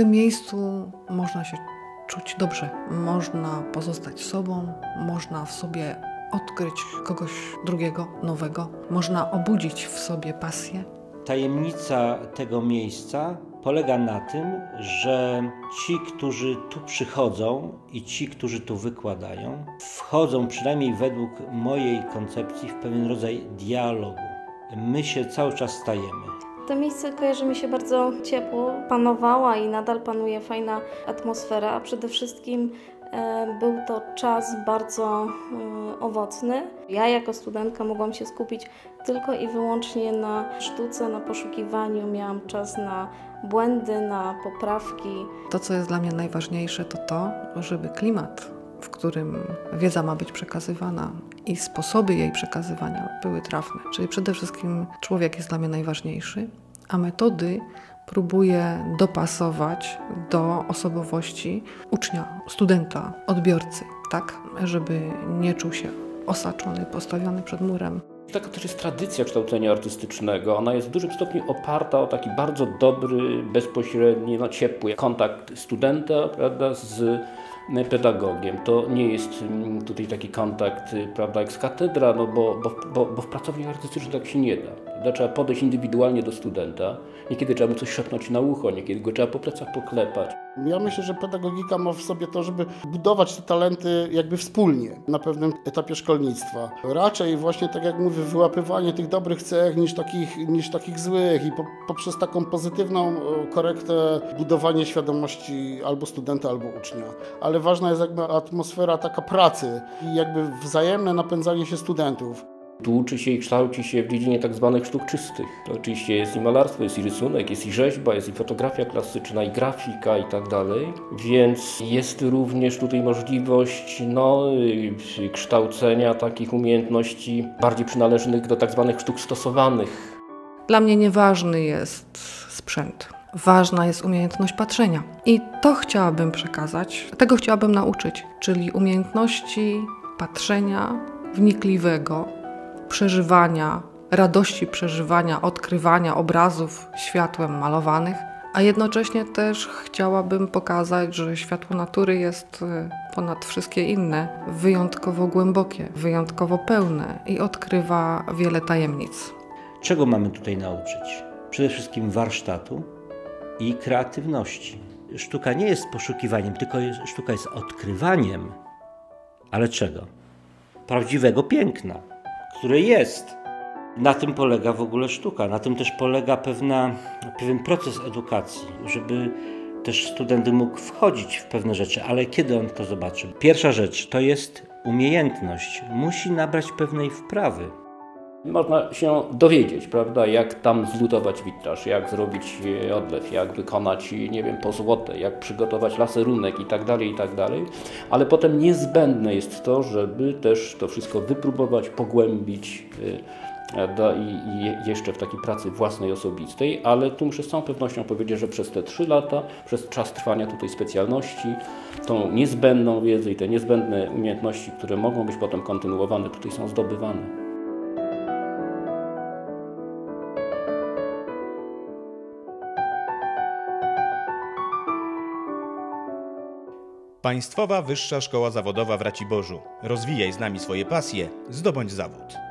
tym miejscu można się czuć dobrze, można pozostać sobą, można w sobie odkryć kogoś drugiego, nowego, można obudzić w sobie pasję. Tajemnica tego miejsca polega na tym, że ci, którzy tu przychodzą i ci, którzy tu wykładają, wchodzą przynajmniej według mojej koncepcji w pewien rodzaj dialogu. My się cały czas stajemy. To miejsce kojarzy mi się bardzo ciepło. Panowała i nadal panuje fajna atmosfera, a przede wszystkim e, był to czas bardzo e, owocny. Ja jako studentka mogłam się skupić tylko i wyłącznie na sztuce, na poszukiwaniu. Miałam czas na błędy, na poprawki. To, co jest dla mnie najważniejsze, to to, żeby klimat, w którym wiedza ma być przekazywana i sposoby jej przekazywania były trafne. Czyli przede wszystkim człowiek jest dla mnie najważniejszy, a metody próbuję dopasować do osobowości ucznia, studenta, odbiorcy, tak, żeby nie czuł się osaczony, postawiony przed murem. Taka też jest tradycja kształcenia artystycznego. Ona jest w dużym stopniu oparta o taki bardzo dobry, bezpośredni, no ciepły kontakt studenta prawda, z pedagogiem. To nie jest mm, tutaj taki kontakt, prawda, jak z katedra, no bo, bo, bo, bo w pracowni artystycznej tak się nie da. Trzeba podejść indywidualnie do studenta. Niekiedy trzeba mu coś szepnąć na ucho, niekiedy go trzeba po plecach poklepać. Ja myślę, że pedagogika ma w sobie to, żeby budować te talenty jakby wspólnie na pewnym etapie szkolnictwa. Raczej właśnie, tak jak mówię, wyłapywanie tych dobrych cech niż takich, niż takich złych i po, poprzez taką pozytywną korektę budowanie świadomości albo studenta, albo ucznia. Ale ważna jest jakby atmosfera taka pracy i jakby wzajemne napędzanie się studentów. Tu uczy się i kształci się w dziedzinie tak zwanych sztuk czystych. To oczywiście jest i malarstwo, jest i rysunek, jest i rzeźba, jest i fotografia klasyczna, i grafika i tak dalej. Więc jest również tutaj możliwość no, kształcenia takich umiejętności bardziej przynależnych do tak zwanych sztuk stosowanych. Dla mnie nieważny jest sprzęt. Ważna jest umiejętność patrzenia. I to chciałabym przekazać, tego chciałabym nauczyć, czyli umiejętności patrzenia wnikliwego, przeżywania, radości przeżywania, odkrywania obrazów światłem malowanych, a jednocześnie też chciałabym pokazać, że światło natury jest e, ponad wszystkie inne, wyjątkowo głębokie, wyjątkowo pełne i odkrywa wiele tajemnic. Czego mamy tutaj nauczyć? Przede wszystkim warsztatu i kreatywności. Sztuka nie jest poszukiwaniem, tylko jest, sztuka jest odkrywaniem. Ale czego? Prawdziwego piękna które jest. Na tym polega w ogóle sztuka, na tym też polega pewna, pewien proces edukacji, żeby też student mógł wchodzić w pewne rzeczy, ale kiedy on to zobaczy? Pierwsza rzecz to jest umiejętność. Musi nabrać pewnej wprawy. Można się dowiedzieć, prawda, jak tam zlutować witraż, jak zrobić e, odlew, jak wykonać, nie wiem, pozłotę, jak przygotować laserunek i tak dalej, i tak dalej. Ale potem niezbędne jest to, żeby też to wszystko wypróbować, pogłębić e, i jeszcze w takiej pracy własnej, osobistej, ale tu muszę z całą pewnością powiedzieć, że przez te trzy lata, przez czas trwania tutaj specjalności, tą niezbędną wiedzę i te niezbędne umiejętności, które mogą być potem kontynuowane, tutaj są zdobywane. Państwowa Wyższa Szkoła Zawodowa w Raciborzu. Rozwijaj z nami swoje pasje, zdobądź zawód.